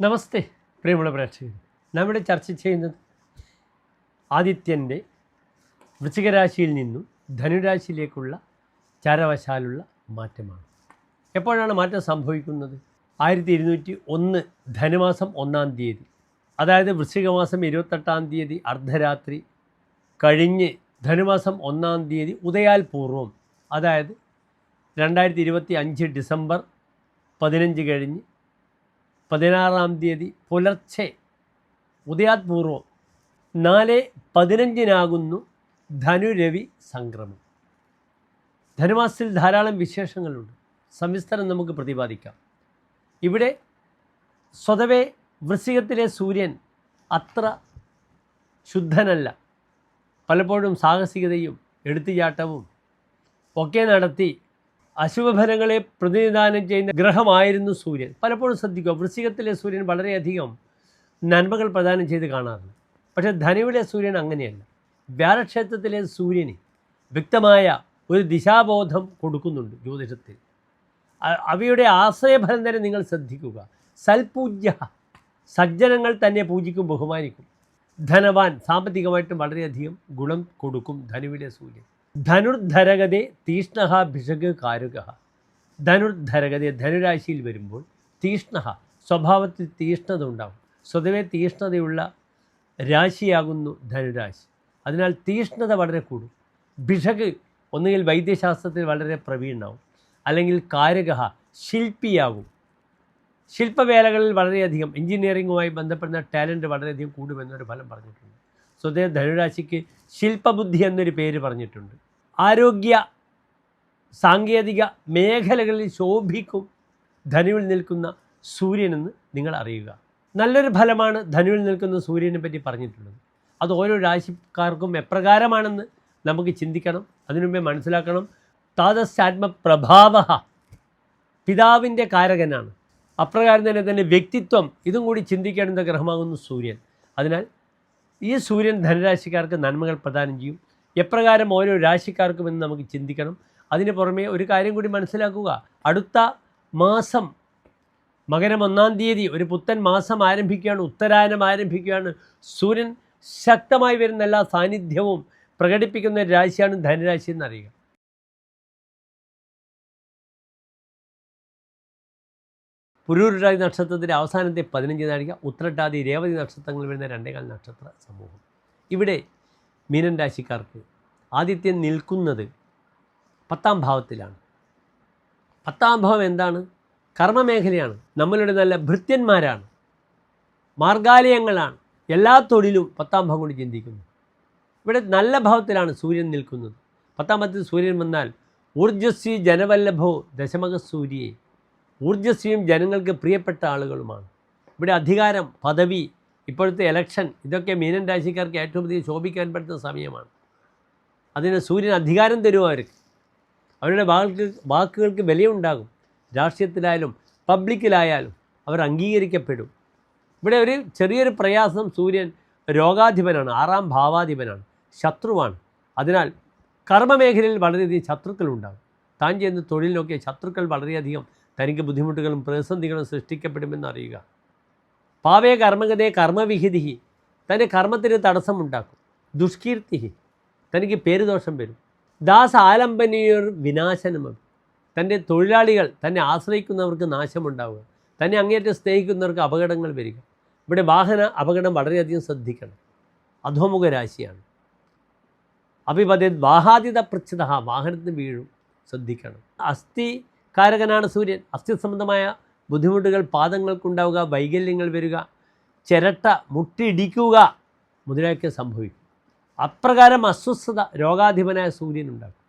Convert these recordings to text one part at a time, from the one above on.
നമസ്തേ പ്രിയമുള്ള പ്രേക്ഷകർ നമ്മുടെ ചർച്ച ചെയ്യുന്നത് ആദിത്യന്റെ വൃശ്ചികരാശിയിൽ നിന്നും ധനുരാശിയിലേക്കുള്ള ചാരവശാലുള്ള മാറ്റമാണ്. എപ്പോഴാണ് മാറ്റം സംഭവിക്കുന്നത്? ആയിരത്തി ഇരുന്നൂറ്റി ഒന്ന് ധനുമാസം ഒന്നാം തീയതി അതായത് വൃശ്ചികമാസം ഇരുപത്തെട്ടാം തീയതി അർദ്ധരാത്രി കഴിഞ്ഞ് ധനുമാസം ഒന്നാം തീയതി ഉദയാൽ പൂർവം അതായത് രണ്ടായിരത്തി ഇരുപത്തി അഞ്ച് ഡിസംബർ പതിനഞ്ച് കഴിഞ്ഞ് പതിനാറാം തീയതി പുലർച്ചെ ഉദയാത്പൂർവം നാല് പതിനഞ്ചിനാകുന്നു ധനുരവി സംക്രമം. ധനുമാസത്തിൽ ധാരാളം വിശേഷങ്ങളുണ്ട്. സവിസ്തരം നമുക്ക് പ്രതിപാദിക്കാം. ഇവിടെ സ്വതവേ വൃശ്ചികത്തിലെ സൂര്യൻ അത്ര ശുദ്ധനല്ല. പലപ്പോഴും സാഹസികതയും എടുത്തുചാട്ടവും ഒക്കെ നടത്തി അശുഭഫലങ്ങളെ പ്രതിനിധാനം ചെയ്യുന്ന ഗ്രഹമായിരുന്നു സൂര്യൻ. പലപ്പോഴും ശ്രദ്ധിക്കുക വൃശ്ചികത്തിലെ സൂര്യൻ വളരെയധികം നന്മകൾ പ്രദാനം ചെയ്ത് കാണാറുണ്ട്. പക്ഷെ ധനുവിലെ സൂര്യൻ അങ്ങനെയല്ല. വ്യാഴക്ഷേത്രത്തിലെ സൂര്യന് വ്യക്തമായ ഒരു ദിശാബോധം കൊടുക്കുന്നുണ്ട് ജ്യോതിഷത്തിൽ. അവയുടെ ആശ്രയഫലം തന്നെ നിങ്ങൾ ശ്രദ്ധിക്കുക. സൽപൂജ്യ സജ്ജനങ്ങൾ തന്നെ പൂജിക്കും ബഹുമാനിക്കും. ധനവാൻ സാമ്പത്തികമായിട്ടും വളരെയധികം ഗുണം കൊടുക്കും ധനുവിലെ സൂര്യൻ. ധനുർധരഗതേ തീഷ്ണഹ ഭിഷക് കാരുക ധനുർധരഗതി ധനുരാശിയിൽ വരുമ്പോൾ തീഷ്ണഹ സ്വഭാവത്തിൽ തീഷ്ണത ഉണ്ടാകും സ്വതവേ തീഷ്ണതയുള്ള രാശിയാകുന്നു ധനുരാശി. അതിനാൽ തീഷ്ണത വളരെ കൂടും. ഭിഷക് ഒന്നുകിൽ വൈദ്യശാസ്ത്രത്തിൽ വളരെ പ്രവീണാവും. അല്ലെങ്കിൽ കാരക ശില്പിയാകും. ശില്പവേലകളിൽ വളരെയധികം എഞ്ചിനീയറിങ്ങുമായി ബന്ധപ്പെടുന്ന ടാലന്റ് വളരെയധികം കൂടുമെന്നൊരു ഫലം പറഞ്ഞിട്ടുണ്ട്. സ്വതേ ധനുരാശിക്ക് ശില്പബുദ്ധി എന്നൊരു പേര് പറഞ്ഞിട്ടുണ്ട്. ആരോഗ്യ സാങ്കേതിക മേഖലകളിൽ ശോഭിക്കും ധനുവിൽ നിൽക്കുന്ന സൂര്യനെന്ന് നിങ്ങൾ അറിയുക. നല്ലൊരു ഫലമാണ് ധനുവിൽ നിൽക്കുന്ന സൂര്യനെ പറ്റി പറഞ്ഞിട്ടുള്ളത്. അത് ഓരോ രാശിക്കാർക്കും എപ്രകാരമാണെന്ന് നമുക്ക് ചിന്തിക്കണം അതിനുമുമ്പേ മനസ്സിലാക്കണം. താതസ്യാത്മപ്രഭാവ പിതാവിന്റെ കാരകനാണ്. അപ്രകാരം തന്നെ തന്നെ വ്യക്തിത്വം ഇതും കൂടി ചിന്തിക്കേണ്ട ഗ്രഹമാകുന്നു സൂര്യൻ. അതിനാൽ ഈ സൂര്യൻ ധനരാശിക്കാർക്ക് നന്മകൾ പ്രദാനം ചെയ്യും. എപ്രകാരം ഓരോ രാശിക്കാർക്കും എന്ന് നമുക്ക് ചിന്തിക്കണം. അതിന് പുറമെ ഒരു കാര്യം കൂടി മനസ്സിലാക്കുക. അടുത്ത മാസം മകരം ഒന്നാം തീയതി ഒരു പുത്തൻ മാസം ആരംഭിക്കുകയാണ് ഉത്തരായനം ആരംഭിക്കുകയാണ്. സൂര്യൻ ശക്തമായി വരുന്ന എല്ലാ സാന്നിധ്യവും പ്രകടിപ്പിക്കുന്ന ഒരു രാശിയാണ് ധനുരാശി എന്നറിയുക. പുരൂരുരാതി നക്ഷത്രത്തിന്റെ അവസാനത്തെ പതിനഞ്ച് നാഴിക ഉത്രട്ടാതി രേവതി നക്ഷത്രങ്ങൾ വരുന്ന രണ്ടേകാൽ നക്ഷത്ര സമൂഹം. ഇവിടെ മീനൻ രാശിക്കാർക്ക് ആദിത്യം നിൽക്കുന്നത് പത്താം ഭാവത്തിലാണ്. പത്താം ഭാവം എന്താണ്? കർമ്മമേഖലയാണ്. നമ്മളുടെ നല്ല ഭൃത്യന്മാരാണ്. മാർഗാലയങ്ങളാണ്. എല്ലാ തൊഴിലും പത്താം ഭാവം കൊണ്ട് ചിന്തിക്കുന്നു. ഇവിടെ നല്ല ഭാവത്തിലാണ് സൂര്യൻ നിൽക്കുന്നത്. പത്താം ഭാവത്തിൽ സൂര്യൻ വന്നാൽ ഊർജസ്വി ജനവല്ലഭോ ദശമക സൂര്യയെ ഊർജസ്വിയും ജനങ്ങൾക്ക് പ്രിയപ്പെട്ട ആളുകളുമാണ്. ഇവിടെ അധികാരം പദവി ഇപ്പോഴത്തെ ഇലക്ഷൻ ഇതൊക്കെ മീനൻ രാശിക്കാർക്ക് ഏറ്റവും അധികം ശോഭിക്കാൻ പറ്റുന്ന സമയമാണ്. അതിന് സൂര്യൻ അധികാരം തരും അവർക്ക് അവരുടെ വാക്ക് വാക്കുകൾക്ക് വിലയുണ്ടാകും. രാഷ്ട്രീയത്തിലായാലും പബ്ലിക്കിലായാലും അവർ അംഗീകരിക്കപ്പെടും. ഇവിടെ ഒരു ചെറിയൊരു പ്രയാസം സൂര്യൻ രോഗാധിപനാണ് ആറാം ഭാവാധിപനാണ് ശത്രുവാണ്. അതിനാൽ കർമ്മമേഖലയിൽ വളരെയധികം ശത്രുക്കളുണ്ടാകും. താൻ ചെയ്യുന്ന തൊഴിലിനൊക്കെ ശത്രുക്കൾ വളരെയധികം തനിക്ക് ബുദ്ധിമുട്ടുകളും പ്രതിസന്ധികളും സൃഷ്ടിക്കപ്പെടുമെന്ന് അറിയുക. പാവേ കർമ്മഗതേ കർമ്മവിഹിതി തന്റെ കർമ്മത്തിന് തടസ്സമുണ്ടാക്കും. ദുഷ്കീർത്തി തനിക്ക് പേരുദോഷം വരും. ദാസ ആലംബനീയർ വിനാശനമം തന്റെ തൊഴിലാളികൾ തന്നെ ആശ്രയിക്കുന്നവർക്ക് നാശമുണ്ടാവുക. തന്നെ അങ്ങേറ്റം സ്നേഹിക്കുന്നവർക്ക് അപകടങ്ങൾ വരിക. ഇവിടെ വാഹന അപകടം വളരെയധികം ശ്രദ്ധിക്കണം. അധോമുഖ രാശിയാണ് അഭിപതി വാഹാതിത പൃച്ഛത വാഹനത്തിന് വീഴും. ശ്രദ്ധിക്കണം. അസ്ഥി കാരകനാണ് സൂര്യൻ. അസ്ഥി സംബന്ധമായ ബുദ്ധിമുട്ടുകൾ പാദങ്ങൾക്കുണ്ടാവുക വൈകല്യങ്ങൾ വരിക ചിരട്ട മുട്ടിയിടിക്കുക മുതലായൊക്കെ സംഭവിക്കും. അപ്രകാരം അസ്വസ്ഥത രോഗാധിപനായ സൂര്യനുണ്ടാകും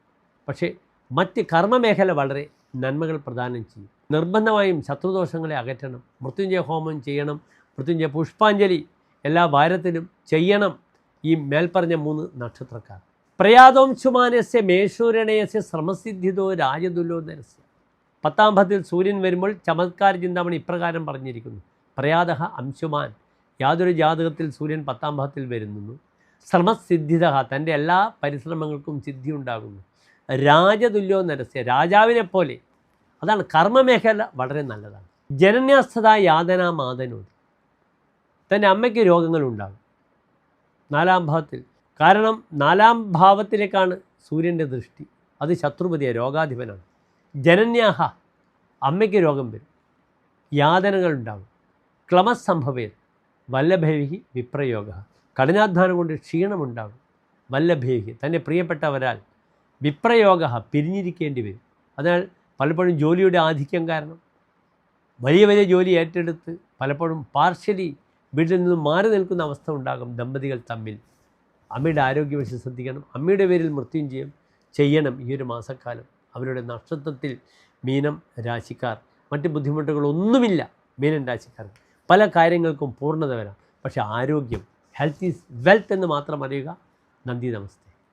പക്ഷേ മറ്റ് കർമ്മമേഖല വളരെ നന്മകൾ പ്രദാനം ചെയ്യും. നിർബന്ധമായും ശത്രുദോഷങ്ങളെ അകറ്റണം മൃത്യുഞ്ജയ ഹോമം ചെയ്യണം മൃത്യുഞ്ജയ പുഷ്പാഞ്ജലി എല്ലാ വാരത്തിലും ചെയ്യണം ഈ മേൽപ്പറഞ്ഞ മൂന്ന് നക്ഷത്രക്കാർ. പ്രയാതോംശുമാനസ്യ മേശൂരണയസ്യ ശ്രമസിദ്ധിതോ രാജതുല്ലോ നരസ്യ പത്താം ഭത്തിൽ സൂര്യൻ വരുമ്പോൾ ചമത്കാര ചിന്താമണി ഇപ്രകാരം പറഞ്ഞിരിക്കുന്നു. പ്രയാത അംശുമാൻ. യാതൊരു ജാതകത്തിൽ സൂര്യൻ പത്താം ഭാവത്തിൽ വരുന്നു ശ്രമസിദ്ധിത തന്റെ എല്ലാ പരിശ്രമങ്ങൾക്കും സിദ്ധി ഉണ്ടാകുന്നു രാജതുല്യോ നരസ്യ രാജാവിനെ പോലെ അതാണ് കർമ്മമേഖല വളരെ നല്ലതാണ്. ജനന്യാസ്ഥത യാതന മാതനോ തന്റെ അമ്മയ്ക്ക് രോഗങ്ങളുണ്ടാകും. നാലാം ഭാവത്തിൽ കാരണം നാലാം ഭാവത്തിലേക്കാണ് സൂര്യന്റെ ദൃഷ്ടി. അത് ശത്രുപതിയ രോഗാധിപനാണ്. ജനന്യാഹ അമ്മയ്ക്ക് രോഗം വരും. യാതനകൾ ഉണ്ടാകും. ക്ലമസ് ക്ലമസംഭവേത് വല്ലഭേഹി വിപ്രയോഗ. കഠിനാധ്വാനം കൊണ്ട് ക്ഷീണമുണ്ടാകും. വല്ലഭേഹി തന്റെ പ്രിയപ്പെട്ടവരാൽ വിപ്രയോഗ പിരിഞ്ഞിരിക്കേണ്ടി വരും. അതിനാൽ പലപ്പോഴും ജോലിയുടെ ആധിക്യം കാരണം വലിയ വലിയ ജോലി ഏറ്റെടുത്ത് പലപ്പോഴും പാർഷ്യലി വീട്ടിൽ നിന്ന് മാറി നിൽക്കുന്ന അവസ്ഥ ഉണ്ടാകും ദമ്പതികൾ തമ്മിൽ. അമ്മയുടെ ആരോഗ്യവശം ശ്രദ്ധിക്കണം. അമ്മയുടെ പേരിൽ മൃത്യുഞ്ജയം ചെയ്യണം ഈ ഒരു മാസക്കാലം. അവരുടെ നക്ഷത്രത്തിൽ മീനം രാശിക്കാർ. മറ്റ് ബുദ്ധിമുട്ടുകളൊന്നുമില്ല മീനൻ രാശിക്കാർ പല കാര്യങ്ങൾക്കും പൂർണത വരാം. പക്ഷേ ആരോഗ്യം ഹെൽത്ത് ഈസ് വെൽത്ത് എന്ന് മാത്രം അറിയുക. നന്ദി നമസ്തേ.